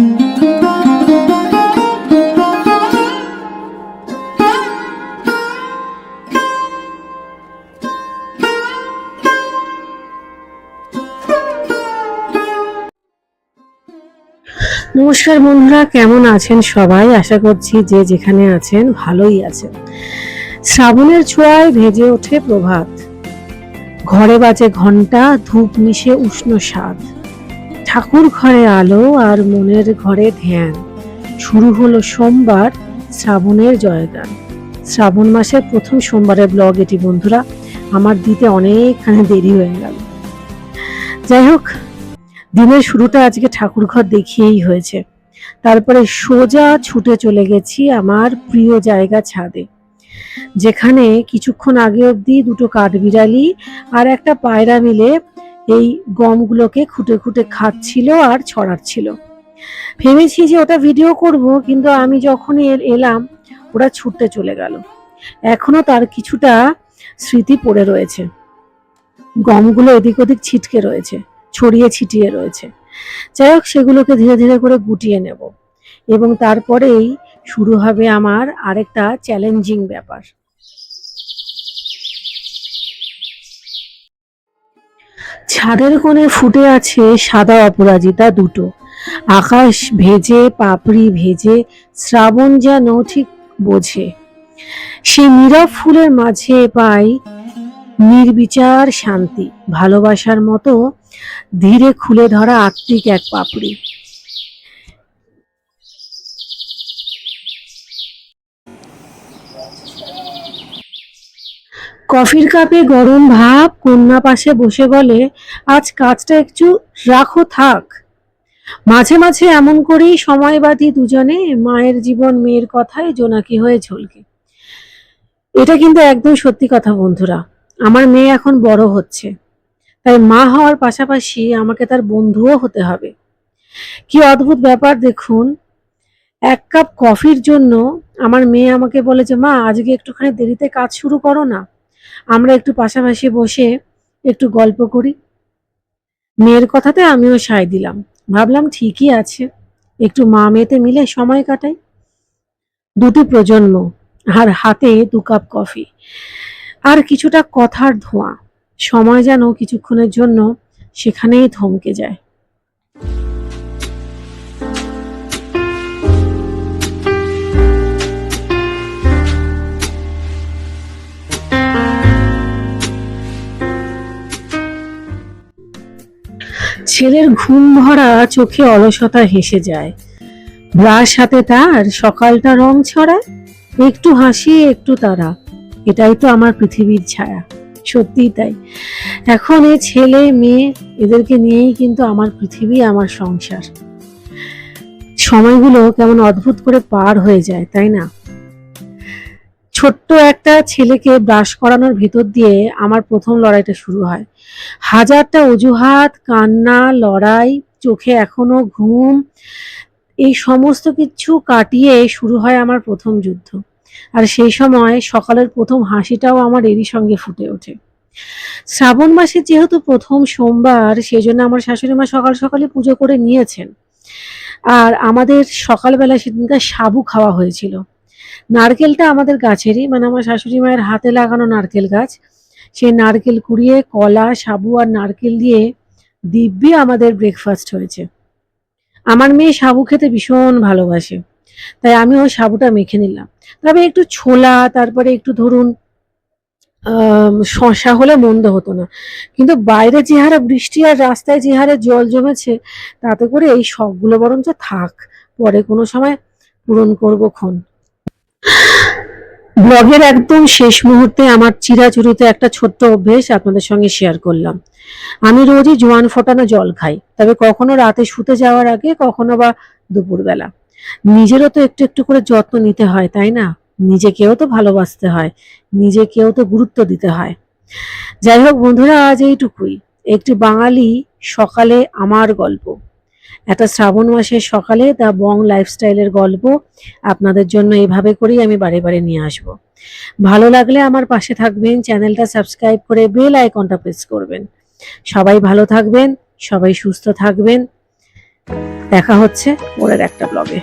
নমস্কার বন্ধুরা, কেমন আছেন সবাই? আশা করছি যে যেখানে আছেন ভালোই আছেন। শ্রাবণের ছোঁয়ায় ভেজে ওঠে প্রভাত। ঘরে বাজে ঘণ্টা ধূপ মিশে উষ্ণ স্বাদ। ঠাকুর ঘরে আলো আর মনের ঘরে ধ্যান। শুরু হলো সোমবার, শ্রাবণের জয়গান। শ্রাবণ মাসের প্রথম সোমবারের ব্লগ এটি, বন্ধুরা। আমার দিতে অনেকখানি দেরি হয়ে গেল। যাই হোক, দিনের শুরুটা আজকে ঠাকুর ঘর দেখিয়েই হয়েছে। তারপরে সোজা ছুটে চলে গেছি আমার প্রিয় জায়গা ছাদে। যেখানে কিছুক্ষণ আগে অবধি দুটো কাঠবিড়ালি আর একটা পায়রা মিলে এই গমগুলোকে খুঁটে খুঁটে খাচ্ছিল আর ছড়াচ্ছিল। ভেবেছি যে ওটা ভিডিও করব, কিন্তু আমি যখন এলাম, ওরা ছুটতে চলে গেল। এখনও তার কিছুটা স্মৃতি পড়ে রয়েছে। গমগুলো এদিক ওদিক ছিটকে রয়েছে, ছড়িয়ে ছিটিয়ে রয়েছে। যাই হোক, সেগুলোকে ধীরে ধীরে করে গুটিয়ে নেব। এবং তারপরেই শুরু হবে আমার আরেকটা চ্যালেঞ্জিং ব্যাপার। ছাদের কোণে ফুটে আছে সাদা অপরাজিতা দুটো। আকাশ ভেজে, পাপড়ি ভেজে, শ্রাবণ যেন ঠিক বোঝে। সে নীরব ফুলের মাঝে পাই নির্বিচার শান্তি, ভালোবাসার মতো ধীরে খুলে ধরা আত্মিক এক পাপড়ি। কফির কাপে গরম ভাব কন্যা পাশে বসে বলে, আজ কাজটা একটু রাখো থাক। মাঝে মাঝে এমন করেই সময় দুজনে, মায়ের জীবন মেয়ের কথায় জোনাকি হয়ে ঝলকে। এটা কিন্তু একদম সত্যি কথা বন্ধুরা। আমার মেয়ে এখন বড় হচ্ছে। তাই মা হওয়ার পাশাপাশি আমাকে তার বন্ধুও হতে হবে। কি অদ্ভুত ব্যাপার দেখুন, এক কাপ কফির জন্য আমার মেয়ে আমাকে বলে যে, মা, আজকে একটুখানি দেরিতে কাজ শুরু করো না। আমরা একটু পাশাপাশি বসে একটু গল্প করি। মেয়ের কথাতে আমিও সায় দিলাম। ভাবলাম ঠিকই আছে। একটু মা মেয়েতে মিলে সময় কাটাই। দুটি প্রজন্ম, আর হাতে দু কাপ কফি। আর কিছুটা কথার ধোঁয়া। সময় যেন কিছুক্ষণের জন্য সেখানেই থমকে যায়। ছেলের ঘুম ভরা চোখে অলসতা হেসে যায়। ব্রাশ হাতে তার, সকালটা রং ছড়ায়, একটু হাসি, একটু তারা। এটাই তো আমার পৃথিবীর ছায়া। সত্যিই তাই। এখন এ ছেলে, মেয়ে, এদেরকে নিয়েই কিন্তু আমার পৃথিবী, আমার সংসার। সময়গুলো কেমন অদ্ভুত করে পার হয়ে যায়, তাই না? ছোট্ট একটা ছেলেকে ব্রাশ করানোর ভেতর দিয়ে আমার প্রথম লড়াইটা শুরু হয়। হাজারটা অজুহাত, কান্না, লড়াই, চোখে এখনও ঘুম, এই সমস্ত কিছু কাটিয়ে শুরু হয় আমার প্রথম যুদ্ধ। আর সেই সময় সকালের প্রথম হাসিটাও আমার এরই সঙ্গে ফুটে ওঠে। শ্রাবণ মাসে যেহেতু প্রথম সোমবার সেই জন্য আমার শাশুড়ি মা সকাল সকালে পুজো করে নিয়েছেন। আর আমাদের সকালবেলা সেদিনকার সাবু খাওয়া হয়েছিল। নারকেলটা আমাদের গাছেরই মানে আমার শাশুড়ি মায়ের হাতে লাগানো নারকেল গাছ। সেই নারকেল কুড়িয়ে কলা, সাবু আর নারকেল দিয়ে দিব্যি আমাদের ব্রেকফাস্ট হয়েছে। আমার মেয়ে সাবু খেতে ভীষণ ভালোবাসে, তাই আমি ওই সাবুটা মেখে নিলাম। তবে একটু ছোলা, তারপরে একটু ধরুন শশা হলে মন্দ হতো না। কিন্তু বাইরে যে হারে বৃষ্টি আর রাস্তায় যে হারে জল জমেছে, তাতে করে এই শখগুলো বরঞ্চ থাক, পরে কোনো সময় পূরণ করব ক্ষণ। ব্লগের একদম শেষ মুহূর্তে আমার চিরাচরিত একটা ছোট্ট অভ্যেস আপনাদের সঙ্গে শেয়ার করলাম। আমি রোজই জোয়ান ফোটানো জল খাই, তবে কখনো রাতে শুতে যাওয়ার আগে, কখনো বা দুপুরবেলা। নিজেরও তো একটু একটু করে যত্ন নিতে হয়, তাই না? নিজেকেও তো ভালোবাসতে হয়, নিজেকেও তো গুরুত্ব দিতে হয়। যাই হোক বন্ধুরা, আজ এইটুকুই। একটি বাঙালি সকালে আমার গল্প। একটা শ্রাবণ মাসের সকালে দা বং লাইফস্টাইলের গল্প আপনাদের জন্য এইভাবে করেই আমি বারে বারে নিয়ে আসব। ভালো লাগলে আমার পাশে থাকবেন, চ্যানেলটা সাবস্ক্রাইব করে বেল আইকনটা প্রেস করবেন। সবাই ভালো থাকবেন, সবাই সুস্থ থাকবেন। দেখা হচ্ছে পরের একটা ব্লগে